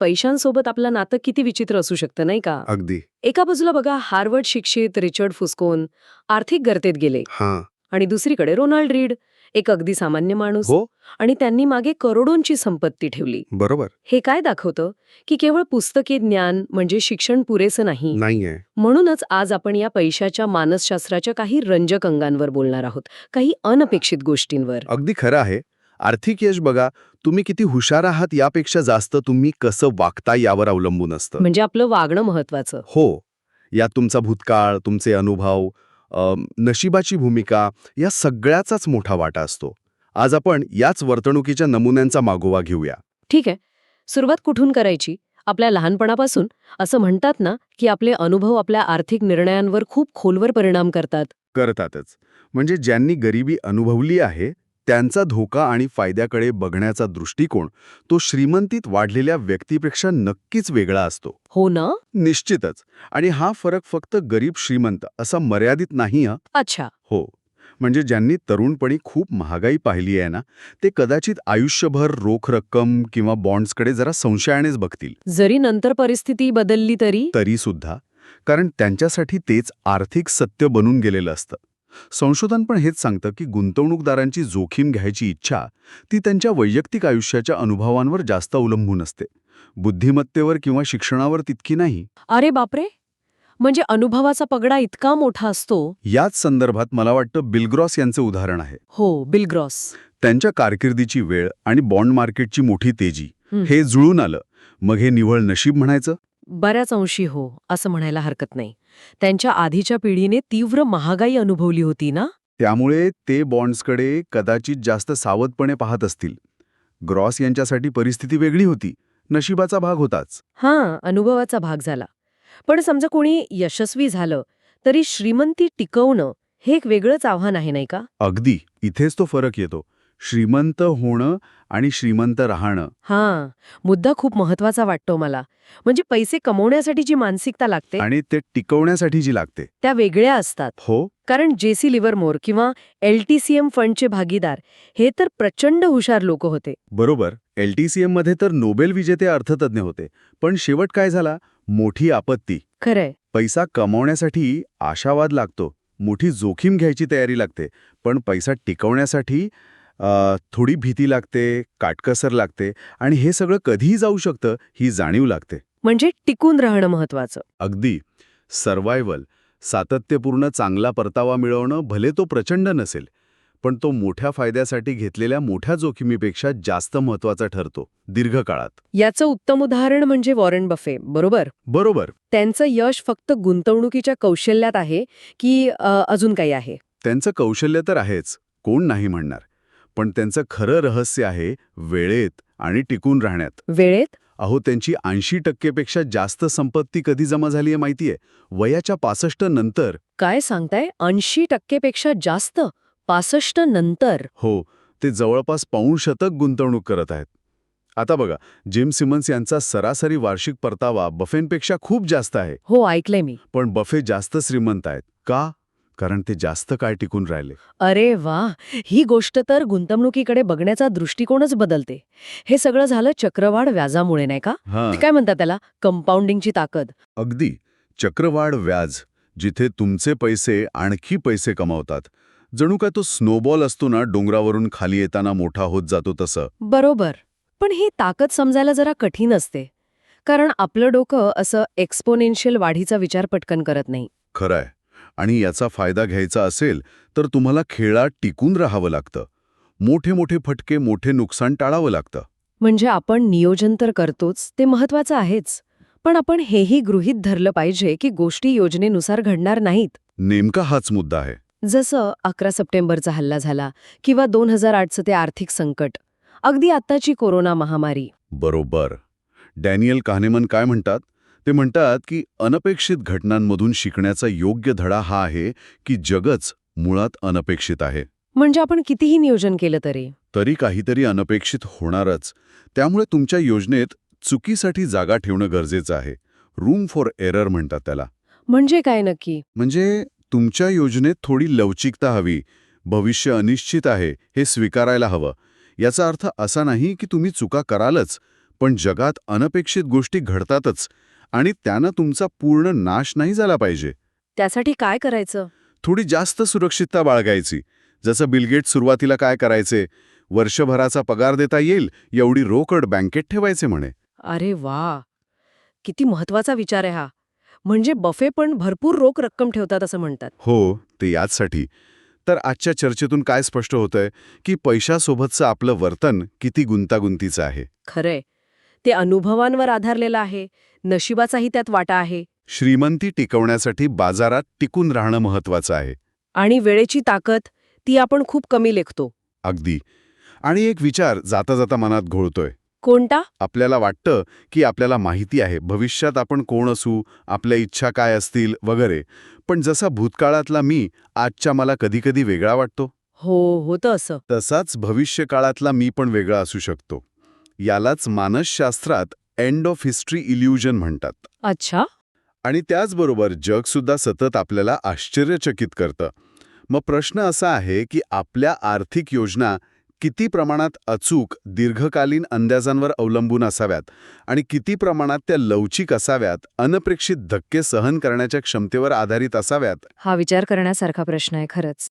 पैशांसोबत आपलं नातं किती विचित्र असू शकतं नाही का? अगदी. एका बाजूला बघा हार्वर्ड शिक्षित रिचर्ड फुस्कोन आर्थिक गर्तेत गेले. हां. आणि दुसरीकडे रोनाल्ड रीड एक अगदी सामान्य माणूस. हो. आणि त्यांनी मागे करोडोंची संपत्ती ठेवली. बरोबर. हे काय दाखवतं? की केवळ पुस्तकी ज्ञान म्हणजे शिक्षण पुरेसं नाही. नाहीये. म्हणूनच आज आपण या पैशाच्या मानसशास्त्राच्या काही रंजक अंगांवर बोलणार आहोत. काही अनपेक्षित गोष्टींवर. अगदी खरं आहे. आर्थिक यश बघा तुम्ही किती हुशार आहात यापेक्षा जास्त तुम्ही कसं वागता यावर अवलंबून असतं. म्हणजे आपलं वागणं महत्वाचं हो. यात तुमचा भूतकाळ तुमचे अनुभव नशिबाची भूमिका या सगळ्याचाच मोठा वाटा असतो. आज आपण याच वर्तणुकीच्या नमुन्यांचा मागोवा घेऊया. ठीक आहे. सुरुवात कुठून करायची? आपल्या लहानपणापासून? असं म्हणतात ना की आपले अनुभव आपल्या आर्थिक निर्णयांवर खूप खोलवर परिणाम करतात. करतातच. म्हणजे ज्यांनी गरिबी अनुभवली आहे त्यांचा धोका आणि फायद्याकडे बघण्याचा दृष्टिकोन तो श्रीमंतीत वाढलेल्या व्यक्तीपेक्षा नक्कीच वेगळा असतो. हो ना? निश्चितच. आणि हा फरक फक्त गरीब श्रीमंत असा मर्यादित नाही. अच्छा. हो. म्हणजे ज्यांनी तरुणपणी खूप महागाई पाहिली आहे ना ते कदाचित आयुष्यभर रोख रक्कम किंवा बॉन्ड्सकडे जरा संशयानेच बघतील. जरी नंतर परिस्थिती बदलली तरी? तरी सुद्धा कारण त्यांच्यासाठी तेच आर्थिक सत्य बनून गेलेलं असतं. संशोधन पण हेच सांगतं की गुंतवणूकदारांची जोखीम घ्यायची इच्छा ती त्यांच्या वैयक्तिक आयुष्याच्या अनुभवांवर जास्त अवलंबून असते. बुद्धिमत्तेवर किंवा शिक्षणावर तितकी नाही. अरे बापरे! म्हणजे अनुभवाचा पगडा इतका मोठा असतो? याच संदर्भात मला वाटतं बिलग्रॉस यांचं उदाहरण आहे. हो बिलग्रॉस त्यांच्या कारकिर्दीची वेळ आणि बॉन्ड मार्केटची मोठी तेजी हं. हे जुळून आलं. मग हे निव्वळ नशीब म्हणायचं? बऱ्याच अंशी हो असं म्हणायला हरकत नाही. त्यांच्या आधीच्या पिढीने तीव्र महागाई अनुभवली होती ना? त्यामुळे ते बॉन्ड्सकडे कदाचित जास्त सावधपणे पाहत असतील. ग्रॉस यांच्यासाठी परिस्थिती वेगळी होती. नशिबाचा भाग होताच. हां अनुभवाचा भाग झाला. पण समजा कोणी यशस्वी झालं तरी श्रीमंती टिकवणं हे एक वेगळंच आव्हान आहे नाही का? अगदी. इथेच तो फरक येतो. श्रीमंत होणं आणि श्रीमंत राहणं. हां. मुद्दा खूप महत्त्वाचा वाटतो मला. म्हणजे पैसे कमवण्यासाठी जी मानसिकता लागते आणि ते टिकवण्यासाठी जी लागते. त्या वेगळ्या असतात. हो. कारण जेसी लिव्हरमोर किंवा एलटीसीएम फंडचे भागीदार हे तर प्रचंड हुशार लोक होते. बरोबर. एलटीसीएममध्ये तर नोबेल विजेते अर्थतज्ञ होते. पण शेवट काय झाला? मोठी आपत्ती. खरंय. पैसा कमावण्यासाठी आशावाद लागतो. मोठी जोखीम घ्यायची तयारी लागते. पण पैसा टिकवण्यासाठी थोडी भीती लागते काटकसर लागते आणि हे सगळं कधीही जाऊ शकतं ही जाणीव लागते. म्हणजे टिकून राहणं महत्वाचं अगदी. सर्वायवल सातत्यपूर्ण चांगला परतावा मिळवणं भले तो प्रचंड नसेल पण तो मोठ्या फायद्यासाठी घेतलेल्या मोठ्या जोखमीपेक्षा जास्त महत्त्वाचा ठरतो दीर्घकाळात. याचं उत्तम उदाहरण म्हणजे वॉरन बफे बरोबर? बरोबर. त्यांचं यश फक्त गुंतवणुकीच्या कौशल्यात आहे की अजून काही आहे? त्यांचं कौशल्य तर आहेच कोण नाही म्हणणार. पण त्यांचं खरं रहस्य आहे वेळेत आणि टिकून राहण्यात. वेळेत? अहो त्यांची ऐंशी टक्केपेक्षा जास्त संपत्ती कधी जमा झालीये माहितीये? वयाच्या पासष्ट नंतर. काय सांगताय? ऐंशी टक्केपेक्षा जास्त? पासष्ट नंतर? हो ते जवळपास पाऊण शतक गुंतवणूक करत आहेत. आता बघा जिम सिमन्स यांचा सरासरी वार्षिक परतावा बफेंपेक्षा खूप जास्त आहे. हो ऐकलंय मी. पण बफे जास्त श्रीमंत आहेत. का? कारण ते जास्त काळ टिकून राहिले. अरे वा! ही गोष्ट तर गुंतवणुकीकडे बघण्याचा दृष्टिकोनच बदलते. हे सगळं झालं चक्रवाढ व्याजामुळे नाही का? हा. काय म्हणतात त्याला? कंपाऊंडिंगची ताकद. अगदी. चक्रवाढ व्याज जिथे तुमचे पैसे आणखी पैसे कमावतात. जणू काय तो स्नोबॉल असतो ना डोंगरावरून खाली येताना मोठा होत जातो तसं. बरोबर. पण ही ताकद समजायला जरा कठीण असते. कारण आपलं डोकं असं एक्सपोनेन्शियल वाढीचा विचार पटकन करत नाही. खरंय. आणि याचा फायदा घ्यायचा असेल तर तुम्हाला खेळात टिकून राहावं लागतं. मोठे मोठे फटके मोठे नुकसान टाळावं लागतं. म्हणजे आपण नियोजन तर करतोच ते महत्वाचं आहेच. पण आपण हेही गृहीत धरलं पाहिजे की गोष्टी योजनेनुसार घडणार नाहीत. नेमका हाच मुद्दा आहे. जसं अकरा सप्टेंबरचा हल्ला झाला किंवा दोन हजार आठचं ते आर्थिक संकट. अगदी आत्ताची कोरोना महामारी. बरोबर. डॅनियल काहनेमन काय म्हणतात? ते म्हणतात की अनपेक्षित घटनांमधून शिकण्याचा योग्य धडा हा आहे की जगच मुळात अनपेक्षित आहे. म्हणजे आपण कितीही नियोजन केलं तरी. तरी काहीतरी अनपेक्षित होणारच. त्यामुळे तुमच्या योजनेत चुकीसाठी जागा ठेवणं गरजेचं आहे. रूम फॉर एरर म्हणतात त्याला. म्हणजे काय नक्की? म्हणजे तुमच्या योजनेत थोडी लवचिकता हवी. भविष्य अनिश्चित आहे. हे स्वीकारायला हवं. याचा अर्थ असा नाही की तुम्ही चुका करालच पण जगात अनपेक्षित गोष्टी घडतातच. आणि त्यानं तुमचा पूर्ण नाश नाही झाला पाहिजे. त्यासाठी काय करायचं? थोडी जास्त सुरक्षितता बाळगायची. जसं बिलगेट सुरुवातीला काय करायचे? वर्षभराचा पगार देता येईल एवढी रोकड बँकेत ठेवायचे म्हणे. अरे वा! किती महत्त्वाचा विचार आहे हा. म्हणजे बफे पण भरपूर रोख रक्कम ठेवतात असं म्हणतात. हो ते याचसाठी. तर आजच्या चर्चेतून काय स्पष्ट होतंय? की पैशासोबतचं आपलं वर्तन किती गुंतागुंतीचं आहे. खरंय. ते अनुभवांवर आधारलेलं आहे. नशिबाचाही त्यात वाटा आहे. श्रीमंती टिकवण्यासाठी बाजारात टिकून राहणं महत्वाचं आहे. आणि वेळेची ताकद ती आपण खूप कमी लेखतो. अगदी. आणि एक विचार जाता जाता मनात घोळतोय. कोणता? आपल्याला वाटतं की आपल्याला माहिती आहे भविष्यात आपण कोण असू आपल्या इच्छा काय असतील वगैरे. पण जसा भूतकाळातला मी आजच्या मला कधीकधी वेगळा वाटतो. हो होतं असं. तसाच भविष्यकाळातला मी पण वेगळा असू शकतो. यालाच मानसशास्त्रात एंड ऑफ हिस्ट्री इल्युजन म्हणतात. अच्छा. आणि त्याचबरोबर जगसुद्धा सतत आपल्याला आश्चर्यचकित करतं. मग प्रश्न असा आहे की आपल्या आर्थिक योजना किती प्रमाणात अचूक दीर्घकालीन अंदाजांवर अवलंबून असाव्यात आणि किती प्रमाणात त्या लवचिक असाव्यात अनपेक्षित धक्के सहन करण्याच्या क्षमतेवर आधारित असाव्यात? हा विचार करण्यासारखा प्रश्न आहे खरंच.